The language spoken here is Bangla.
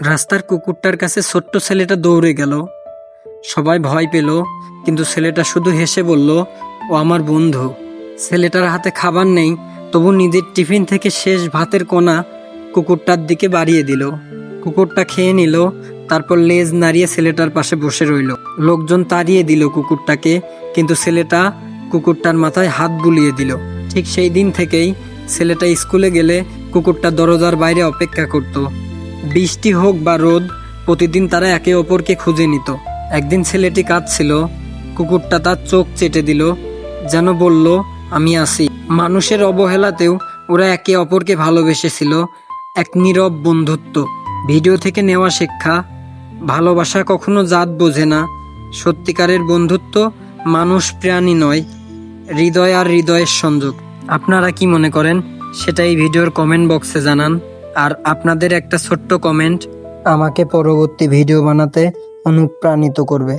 রাস্তার কুকুরটার কাছে ছোট্ট ছেলেটা দৌড়ে গেল। সবাই ভয় পেল, কিন্তু ছেলেটা শুধু হেসে বলল, ও আমার বন্ধু। ছেলেটার হাতে খাবার নেই, তবু নিজের টিফিন থেকে শেষ ভাতের কোনা কুকুরটার দিকে বাড়িয়ে দিল। কুকুরটা খেয়ে নিল, তারপর লেজ নাড়িয়ে ছেলেটার পাশে বসে রইল। লোকজন তাড়িয়ে দিল কুকুরটাকে, কিন্তু ছেলেটা কুকুরটার মাথায় হাত বুলিয়ে দিল। ঠিক সেই দিন থেকেই ছেলেটা স্কুলে গেলে কুকুরটা দরজার বাইরে অপেক্ষা করত। বৃষ্টি হোক বা রোদ, প্রতিদিন তারা একে অপরকে খুঁজে নিত। একদিন ছেলেটি কাঁদছিল, কুকুরটা তার চোখ চেটে দিল, যেন বলল, আমি আসি মানুষের অবহেলাতেও ওরা একে অপরকে ভালোবেসেছিল, এক নীরব বন্ধুত্ব। ভিডিও থেকে নেওয়া শিক্ষা, ভালোবাসা কখনো জাত বোঝে না। সত্যিকারের বন্ধুত্ব মানুষ প্রাণী নয়, হৃদয় আর হৃদয়ের সংযোগ। আপনারা কি মনে করেন? সেটা এই ভিডিওর কমেন্ট বক্সে জানান। আর আপনাদের একটা ছোট্ট কমেন্ট আমাকে পরবর্তী ভিডিও বানাতে অনুপ্রাণিত করবে।